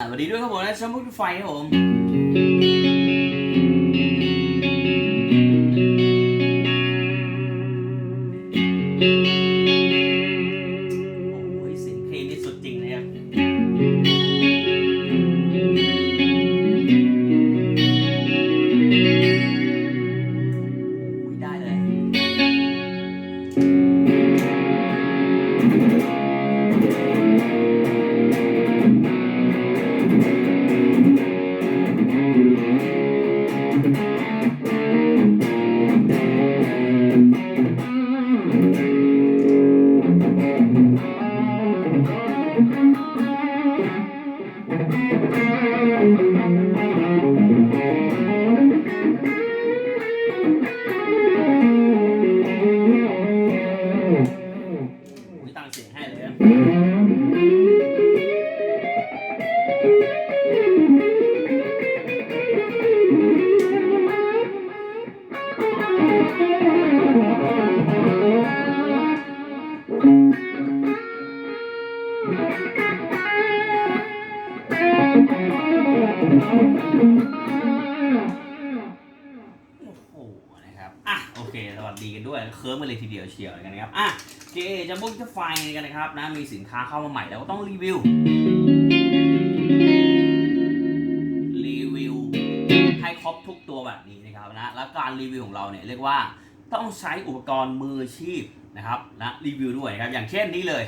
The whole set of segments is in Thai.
สวัสดีด้วยครับผมนะช่องพุทธไฟครับผม โอ้โหนะครับอะโอเคสวัสดีกันด้วยเคิร์มกันเลยทีเดียวเชียวกันนะครับอะเจจะบุกจะไฟกันนะครับนะมีสินค้าเข้ามาใหม่แล้วก็ต้องรีวิวรีวิวให้ครบทุกตัวแบบนี้นะครับนะแล้วการรีวิวของเราเนี่ยเรียกว่าต้องใช้อุปกรณ์มืออาชีพนะครับนะรีวิวด้วยนะครับอย่างเช่นนี้เลย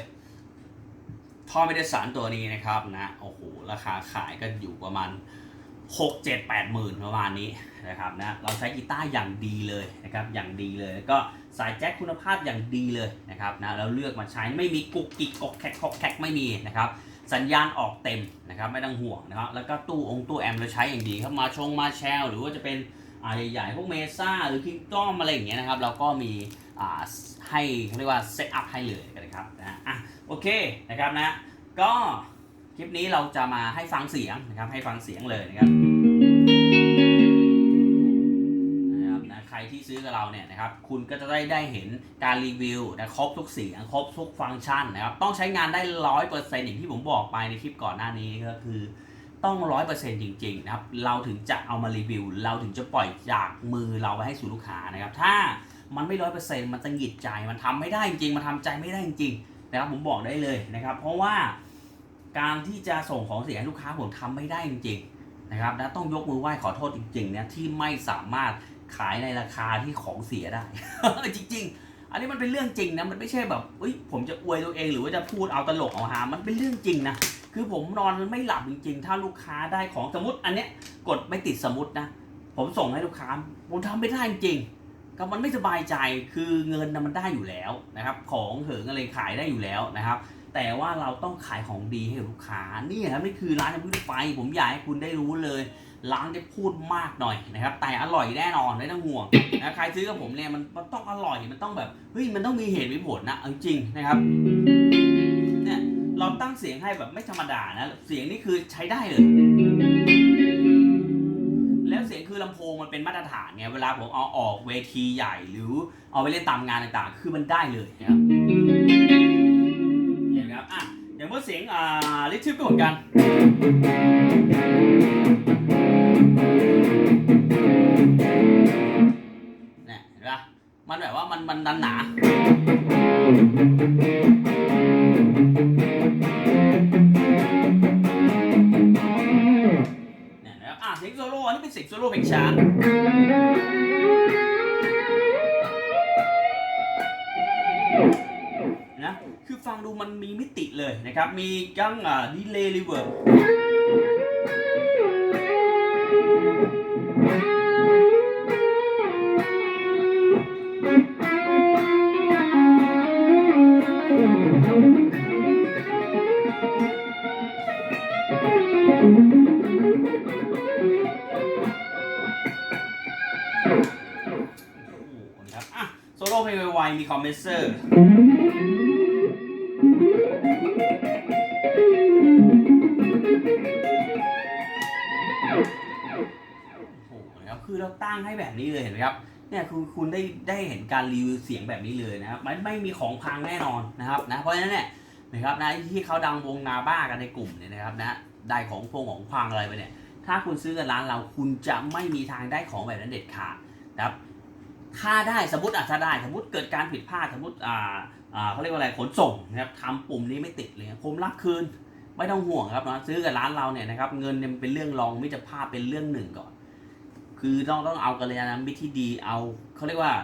ท่อไม่ได้สารตัวนี้นะครับนะโอ้โห ราคาขายก็อยู่ประมาณ 6 7 8หมื่นประมาณนี้นะครับนะเราใช้กีตาร์อย่างดีเลยนะครับอย่างดีเลยแล้วก็สายแจ็คคุณภาพอย่างดีเลยนะครับนะแล้วเลือกมาใช้ไม่มีกุกกิกกอกแคกกอกแคกไม่มีนะครับสัญญาณออกเต็มนะครับไม่ต้องห่วงนะครับแล้วก็ตู้องค์ตู้แอมเราใช้อย่างดีครับมาชงมาแชลหรือว่าจะเป็นอาใหญ่ๆพวกเมซ่าหรือคิงก้อมอะไรอย่างเงี้ยนะครับเราก็มีให้เรียกว่าเซตอัพให้เลยนะครับนะอะโอเคนะครับนะก็ ลิปนี้เราจะมาให้ฟังเสียงนะครับ ให้ฟังเสียงเลยนะครับนะครับนะใครที่ซื้อกับเราเนี่ยนะครับ คุณก็จะได้ได้เห็นการรีวิวนะครบทุกเสียง ครบทุกฟังก์ชันนะครับ ต้องใช้งานได้ร้อยเปอร์เซ็นต์อย่างที่ผมบอกไปในคลิปก่อนหน้านี้ก็คือต้องร้อยเปอร์เซ็นต์จริงๆนะครับ เราถึงจะเอามารีวิว เราถึงจะปล่อยจากมือเราไปให้สู่ลูกค้านะครับ ถ้ามันไม่ร้อยเปอร์เซ็นต์มันจะหงิดใจ มันทำไม่ได้จริงๆมันทำใจไม่ได้จริงๆนะครับ ผมบอกได้เลยนะครับ เพราะว่า การที่จะส่งของเสียให้ลูกค้าผมทำไม่ได้จริงๆนะครับนะต้องยกมือไหว้ขอโทษจริงๆนะที่ไม่สามารถขายในราคาที่ของเสียได้ จริง ๆ อันนี้มันเป็นเรื่องจริงนะมันไม่ใช่แบบเอ้ยผมจะอวยตัวเองหรือว่าจะพูดเอาตลกเอาฮามันเป็นเรื่องจริงนะคือผมนอนไม่หลับจริง ๆ ถ้าลูกค้าได้ของสมมติอันเนี้ยกดไม่ติดสมมตินะผมส่งให้ลูกค้าผมทำไม่ได้จริงก็มันไม่สบายใจคือเงินนะมันได้อยู่แล้วนะครับ ของเหิงอะไรขายได้อยู่แล้วนะครับ แต่ว่าเราต้องขายของดีให้ลูกค้านี่ครับนี่คือร้านน้ำพึ่งไฟ ผมอยากให้คุณได้รู้เลย ร้านได้พูดมากหน่อยนะครับ แต่อร่อยแน่นอนไม่ต้องห่วงนะใครซื้อกับผมเนี่ยมันมันต้องอร่อยมันต้องแบบเฮ้ยมันต้องมีเหตุมีผลนะจริงนะครับเนี่ยเราตั้งเสียงให้แบบไม่ธรรมดานะเสียงนี่คือใช้ได้เลยแล้วเสียงคือลำโพงมันเป็นมาตรฐานไงเวลาผมเอาออกเวทีใหญ่หรือเอาไปเล่นตามงานต่างๆ คือมันได้เลยนะครับ อ่าลิทิปก็เหมือนกันเนี่ยเห็นปะมันแบบว่ามันมันดันหนาเนี่ยนะครับอะเสียงโซโล่อันนี้เป็นเสียงโซโล่เพลงช้า นะ คือฟังดูมันมีมิติเลยนะครับ มีกั้งดีเลย์รีเวิร์บโอ้โหครับอะโซโล่เพลงไวๆมีคอมเพรสเซอร์ โอ้โหนะครับคือเราตั้งให้แบบนี้เลยเห็นไหมครับเนี่ยคือคุณได้ได้เห็นการรีวิวเสียงแบบนี้เลยนะครับไม่ไม่มีของพังแน่นอนนะครับนะเพราะฉะนั้นเนี่ยนะครับนะที่เขาดังวงนาบ้ากันในกลุ่มเนี่ยนะครับนะได้ของพงของพังอะไรไปเนี่ย ถ้าคุณซื้อกับร้านเราคุณจะไม่มีทางได้ของแบบนั้นเด็ดขาดนะครับ ถ้าได้สมมติอาจจะได้สมมติเกิดการผิดพลาดสมมติอ่าอ่าเขาเรียกว่าอะไรขนส่งนะครับทำปุ่มนี้ไม่ติดเลยผมรับคืนไม่ต้องห่วงครับนะซื้อกับร้านเราเนี่ยนะครับเงินเนี่ยเป็นเรื่องรองมิตรภาพเป็นเรื่องหนึ่งก่อน คือต้องต้องเอากัลยาณมิตรที่ดีเอาเขาเรียกว่า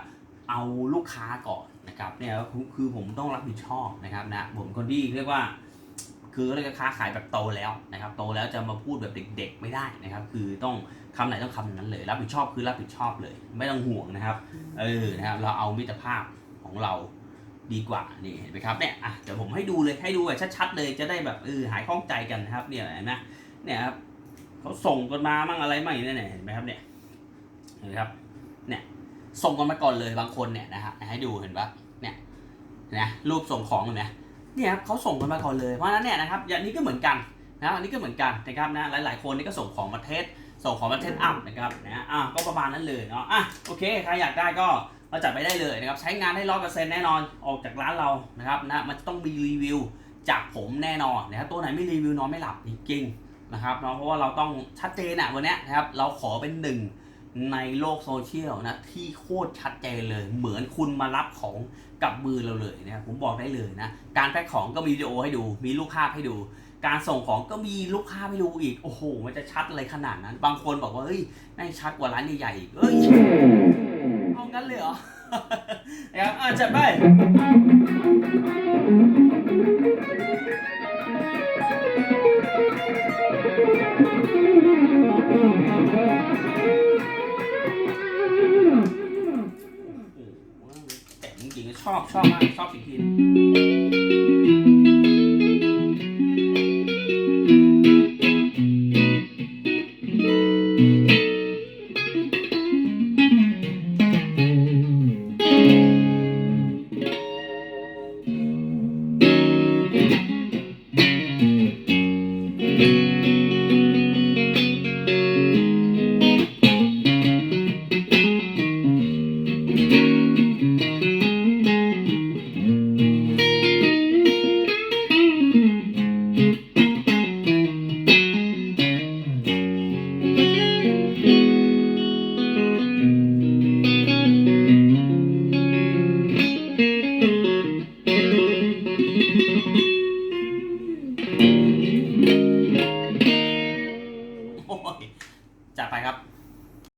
เอาลูกค้าก่อนนะครับเนี่ยคือคือผมต้องรับผิดชอบนะครับนะผมคนที่เรียกว่า คือเรียกว่าค้าขายแบบโตแล้วนะครับโตแล้วจะมาพูดแบบเด็ก ๆ ไม่ได้นะครับ คือต้องคำไหนต้องคำนั้นเลย รับผิดชอบคือรับผิดชอบเลย ไม่ต้องห่วงนะครับเออนะครับเราเอามิตรภาพของเราดีกว่านี่เห็นไหมครับเนี่ยอะเดี๋ยวผมให้ดูเลยให้ดูแบบชัดๆเลยจะได้แบบเออหายข้องใจกันนะครับ เนี่ยเห็นไหมเนี่ยครับเขาส่งกันมามั่งอะไรมั่งเนี่ยเนี่ยเห็นไหมครับเนี่ยเห็นไหมครับเนี่ยส่งกันมาก่อนเลยบางคนเนี่ยนะฮะให้ดูเห็นปะเนี่ยนะรูปส่งของเห็นไหม เนี่ยครับเขาส่งกันมาก่อนเลย เพราะฉะนั้นเนี่ยนะครับอย่างนี้ก็เหมือนกันนะอันนี้ก็เหมือนกันนะครับนะหลายๆ คนนี่ก็ส่งของมาเทสส่งของมาเทสอัพนะครับนะอะก็ประมาณนั้นเลยเนาะอะโอเคใครอยากได้ก็เราจัดไปได้เลยนะครับใช้งานได้ร้อยเปอร์เซ็นต์แน่นอนออกจากร้านเรานะครับนะมันจะต้องมีรีวิวจากผมแน่นอนนะครับตัวไหนไม่รีวิวนอนไม่หลับจริงๆนะครับเนาะเพราะว่าเราต้องชัดเจนอะวันนี้นะครับเราขอเป็นหนึ่ง ในโลกโซเชียลนะที่โคตรชัดเจนเลย เหมือนคุณมารับของกับมือเราเลยนะผมบอกได้เลยนะการแพ็คของก็มีวิดีโอให้ดู มีรูปภาพให้ดู การส่งของก็มีรูปภาพให้ดูอีกโอ้โห มันจะชัดอะไรขนาดนั้น บางคนบอกว่าเฮ้ยแม่งชัดกว่าร้านใหญ่ๆอีกเอ้ยเอางั้นเลยเหรอนะครับอะจัดไป ชอบชอบมากชอบสิ่งที่